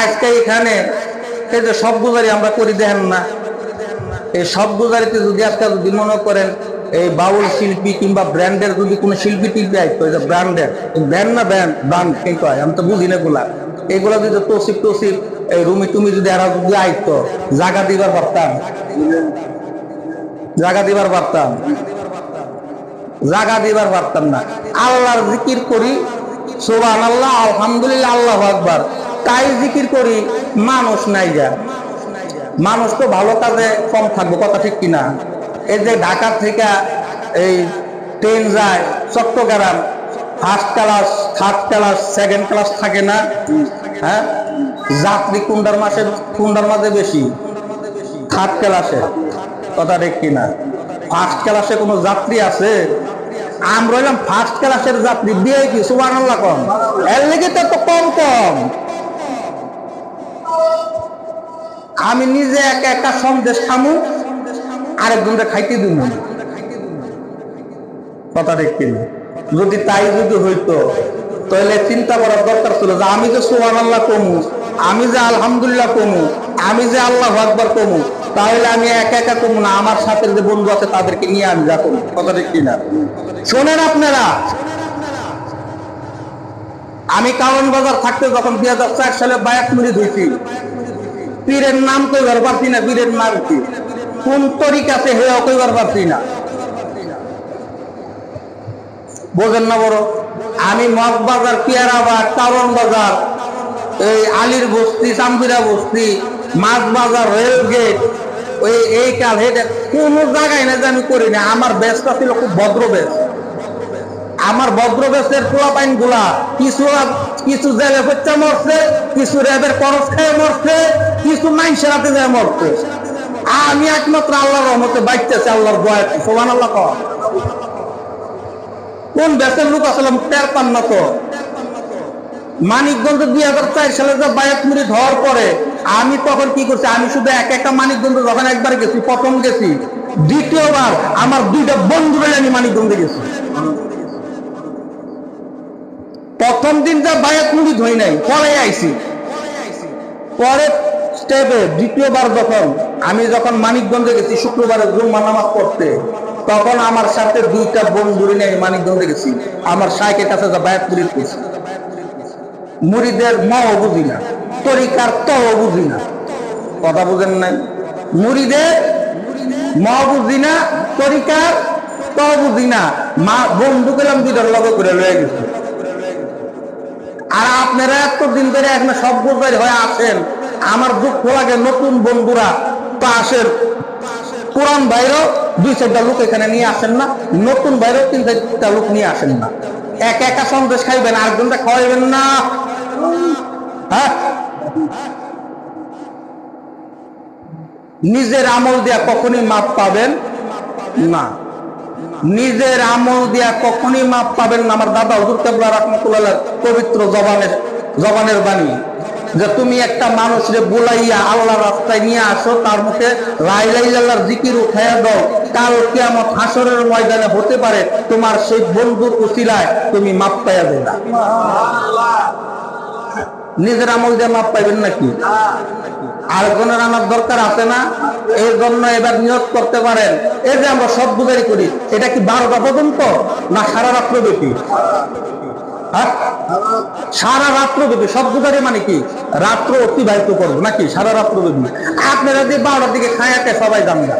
আজকে এখানে এই যে সব গুজারি আমরা করি দেখেন না। এই সব গুজারিতে যদি আজকে যদি মনে করেন এই বাউল শিল্পী কিংবা ব্র্যান্ডের যদি কোনো শিল্পী আইতো, এই যে ব্র্যান্ডের ব্র্যান্ড না ব্র্যান্ড ব্র্যান্ড কিন্তু হয় আমি তো বুঝি না এগুলা। এগুলা যদি তসিফ তসিফ এই রুমি টুমি যদি এরা যদি আইতো জায়গা দিবার পারতাম। জায়গা দিবার পারতাম। জায়গা দিবার পারতাম না। আল্লাহর জিকির করি সোবান আল্লাহ আলহামদুলিল্লাহ, আল্লাহ আকবার। তাই জিকির করি, মানুষ নাই যা। মানুষ তো ভালো কাজে কম থাকব, কথা ঠিক কিনা? এই যে ঢাকা থেকে এই ট্রেন যায়, Chittagong first class third class second class থাকে না? হ্যাঁ? যাত্রী কুন্ডার মাসে, কুন্ডার মাঝে বেশি থার্ড ক্লাসে কথা ঠিক কিনা? ফার্স্ট ক্লাসে কোনো যাত্রী আছে? আমরা ফার্স্ট ক্লাসের যাত্রী দিয়ে কি? সুবান কম। এর লেগে তো কম কম। আমি নিজে একা একা সন্দেশ খামু, আরেকজনকে খাইতে দিব। কথা কিনা? যদি তাই যদি হইতো, তাহলে চিন্তা করার দরকার ছিল যে আমি যে সোহান আল্লাহ কমু, আমি যে আলহামদুলিল্লাহ কমু, আমি যে আল্লাহ আকবর কমু, তাহলে আমি একা একা কমু না, আমার সাথে যে বন্ধু আছে তাদেরকে নিয়ে আমি যা কমু। কথা ঠিক কিনা? শোনেন আপনারা, আমি কারণ বাজার থাকতে যখন দুই হাজার চার সালে বায়াত মিনিট হয়েছি পীরের নাম কইবার পারছি না পীরের নাম কি? কোন তরিকাতে হেও কইবার পারছি না। বোঝেন না বড়, আমি মগবাজার পিয়ারাবাদ কারণ বাজার এই আলীর বস্তি চাম্পিরা বস্তি, মাছ বাজার, রেল গেট, ওই এই কাল হেটে কোন জায়গায় না যে আমি করি না, আমার বেশটা ছিল খুব ভদ্র বেশ আমার ভদ্র বেশের পোলাপাইনগুলা কিছু কিছু জেলে হচ্ছে মরছে, কিছু র্যাবের করস খেয়ে মরছে, কিছু মাইসের হাতে যায় মরছে। আমি একমাত্র আল্লাহর রহমতে বাইতেছে, আল্লাহর দয়া সোমান আল্লাহ কর। কোন দেশের লোক আসলে টের পান না তো? মানিকগঞ্জ দুই হাজার চার সালে যে বায়াত মুড়ি ধর পরে আমি তখন কি করছি, আমি শুধু এক একটা মানিকগঞ্জ যখন একবার গেছি, প্রথম গেছি, দ্বিতীয়বার আমার দুইটা বন্ধু মিলে আমি মানিকগঞ্জে গেছি। প্রথম দিন যা বায়াত মুড়ি ধই নাই, পরে আইছি। পরে স্টেপে দ্বিতীয়বার যখন আমি যখন মানিকগঞ্জে গেছি, শুক্রবারে জুম্মা নামাজ পড়তে, তখন আমার সাথে দুইটা বন্ধুরি নিয়ে মানিকগঞ্জে গেছি। আমার সাইকের কাছে যা বায়াত মুড়ি গেছি মুড়িদের মও বুঝি না, তরিকার তও বুঝি না। কথা বুঝেন নাই? মুড়িদের ম বুঝি না, তরিকার ত বুঝি না। মা বন্ধু পেলাম দুইটার লগে করে লয়ে গেছে। আর আপনারা এতদিন ধরে এখন সব বুঝবাই হয়ে আসেন আমার দুঃখ লাগে নতুন বন্ধুরা আসেন। পুরান বাইরেও দুই চারটা লোক এখানে নিয়ে আসেন না, নতুন বাইরেও তিন চারটা লোক নিয়ে আসেন না। এক একা সন্দেশ খাইবেন আরেকজনটা খাওয়াইবেন না। হ্যাঁ? নিজের আমল দিয়া কখনই মাপ পাবেন না। নিজের আমল দিয়া কখনই মাপ পাবেন না। আমার দাদা হুজুর কেবলা রহমতুল্লাহ পবিত্র জবানের জবানের বাণী যে তুমি একটা মানুষরে বুলাইয়া আল্লাহ রাস্তায় নিয়ে আসো, তার মুখে লাইলাইল্লাহর জিকির উঠাইয়া দাও। কাল কিয়ামত হাসরের ময়দানে হতে পারে, তোমার সেই বন্ধুর উচিলায় তুমি মাপ পাইয়া দেবা নিজের আমল দিয়ে মাপ পাইবেন নাকি? আরেকজনের আমার দরকার আছে না? এই জন্য এবার নিয়োগ করতে পারেন। এই যে আমরা সব বুঝারি করি, এটা কি বারোটা পর্যন্ত না সারা রাত্র হ্যাঁ? সারা রাত্র ব্যাপী বুঝারি মানে কি? রাত্র অতিবাহিত করব নাকি? সারা রাত্র ব্যাপী আপনারা যে বারোটার দিকে খায়াতে সবাই জান না।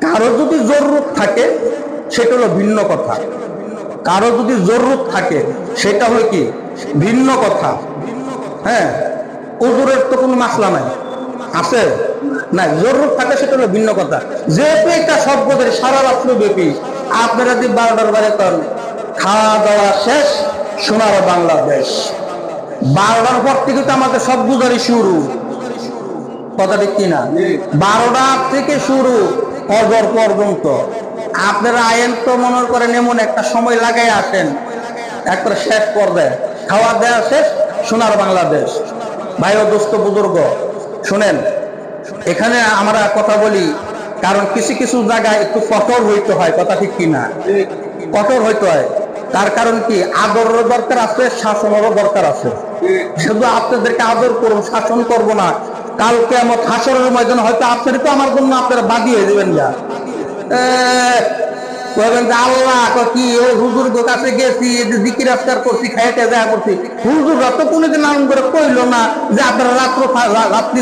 কারও যদি জরুরত থাকে, সেটা হলো ভিন্ন কথা। কারও যদি জরুরত থাকে, সেটা হলো কি? ভিন্ন কথা। হ্যাঁ? উজুরের তো কোনো মাসলা নাই। আছে? না জরুরত থাকে, সেটা হলো ভিন্ন কথা। যেহেতু এটা সব সারা রাত্র ব্যাপী আপনারা যদি বারোটার বারে করেন খাওয়া দাওয়া শেষ, সোনার বাংলাদেশ। বারোটার পর থেকে তো আমাদের সব গুজারি শুরু। কথা ঠিক কিনা বারোটা থেকে শুরু অজর পর্যন্ত। আপনারা আইন তো মনে করেন এমন একটা সময় লাগাই আসেন। একবার শেষ পর্যায়ে খাওয়া দেওয়া শেষ, সোনার বাংলাদেশ। ভাই ও দোস্ত বুজুর্গ, শুনেন, এখানে আমরা কথা বলি, কারণ কিছু কিছু জায়গায় একটু কঠোর হইতে হয়, কথা ঠিক কিনা? কঠোর হইতে হয়। তার কারণ কি? আদরের দরকার আছে, শাসনেরও দরকার আছে। শুধু আপনাদেরকে আদর করব শাসন করব না। কালকে আমার হাসরের ময়দানে হয়তো আপনার তো আমার জন্য আপনারা বাদী যাবেন না বলবেন যে রাত্র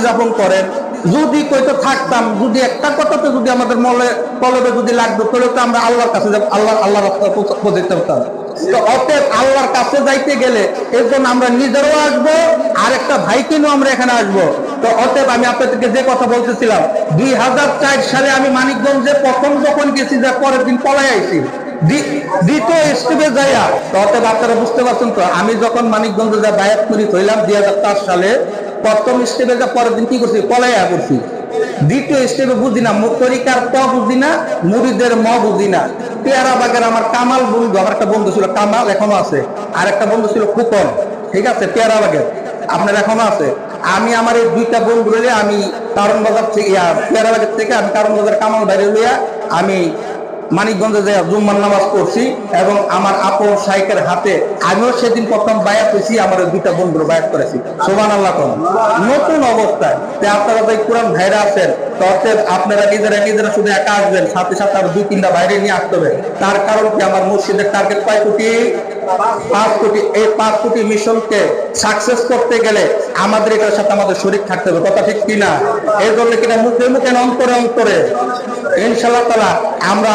যাপন করেন। যদি কইতো থাকতাম, যদি একটা কথাতে যদি আমাদের মলে কলবে যদি লাগতো, তাহলে তো আমরা আল্লাহর কাছে আল্লাহ আল্লাহ রাস্তায় পৌঁছ- পারতাম অতএব আল্লাহর কাছে যাইতে গেলে এর জন্য আমরা নিজেরও আসব আর একটা আমরা এখানে আসব। তো অতএব আমি আপনাদেরকে যে কথা বলতেছিলাম, দুই হাজার চার সালে আমি মানিকগঞ্জে প্রথম যখন গেছি, যে পরের দিন পলাই আইছি। দ্বিতীয় স্টেপে যাইয়া অতএব আপনারা বুঝতে পারছেন তো, আমি যখন মানিকগঞ্জে যা বায়াত করি হইলাম দুই হাজার চার সালে, প্রথম স্টেপে যা পরের দিন কি করছি? পলাইয়া করছি দ্বিতীয় স্টেপে বুঝি না, তরিকার প বুঝি না মুড়িদের ম বুঝি না। পেয়ারা বাগের আমার কামাল বন্ধু আমার একটা বন্ধু ছিল, কামাল এখনও আছে। আর একটা বন্ধু ছিল ফুকন। ঠিক আছে, পেয়ারা বাগের। আপনার এখনও আছে। আমি আমার এই দুইটা বন্ধু লইয়া আমি কারণ বাজার থেকে পেয়ারা বাগের থেকে আমি কারণ বাজার কামাল বাইরে লইয়া আমি মানিকগঞ্জে যে জুম্মার নামাজ পড়ছি এবং আমার আপন সাইকের হাতে আমিও সেদিন প্রথম বায়াত হয়েছি আমার দুইটা বন্ধুর বায়াত করেছি। সোমান আল্লাহ নতুন অবস্থায়। আপনারা যে কোরআন ভাইরা আছেন তো আপনারা নিজেরা নিজেরা শুধু একা আসবেন, সাথে সাথে আর দুই, তিনটা বাইরে নিয়ে আসতে হবে। তার কারণ কি? আমার মসজিদের টার্গেট কয় কোটি? পাঁচ কোটি। এই পাঁচ কোটি মিশনকে সাকসেস করতে গেলে আমাদের এটার সাথে আমাদের শরীর থাকতে হবে। কথা ঠিক কিনা? এর জন্য কিনা মুখে মুখে অন্তরে অন্তরে? ইনশাল্লাহ তালা আমরা